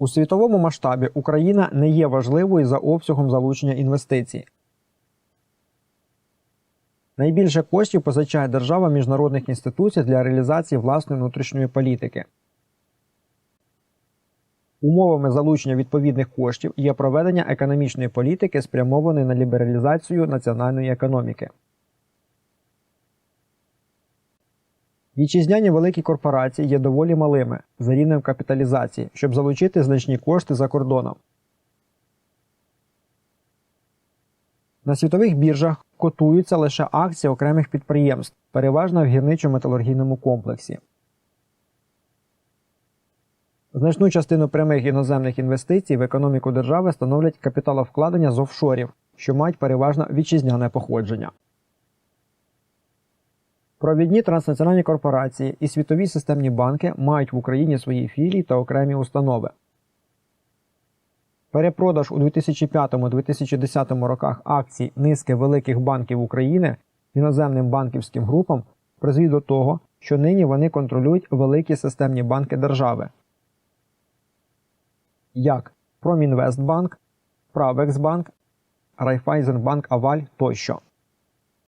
У світовому масштабі Україна не є важливою за обсягом залучення інвестицій. Найбільше коштів позичає держава міжнародних інституцій для реалізації власної внутрішньої політики. Умовами залучення відповідних коштів є проведення економічної політики, спрямованої на лібералізацію національної економіки. Вітчизняні великі корпорації є доволі малими за рівнем капіталізації, щоб залучити значні кошти за кордоном. На світових біржах котуються лише акції окремих підприємств, переважно в гірничо-металургійному комплексі. Значну частину прямих іноземних інвестицій в економіку держави становлять капіталовкладення з офшорів, що мають переважно вітчизняне походження. Провідні транснаціональні корпорації і світові системні банки мають в Україні свої філії та окремі установи. Перепродаж у 2005-2010 роках акцій низки великих банків України іноземним банківським групам призвів до того, що нині вони контролюють великі системні банки держави, як Промінвестбанк, Правексбанк, Райфайзенбанк Аваль тощо.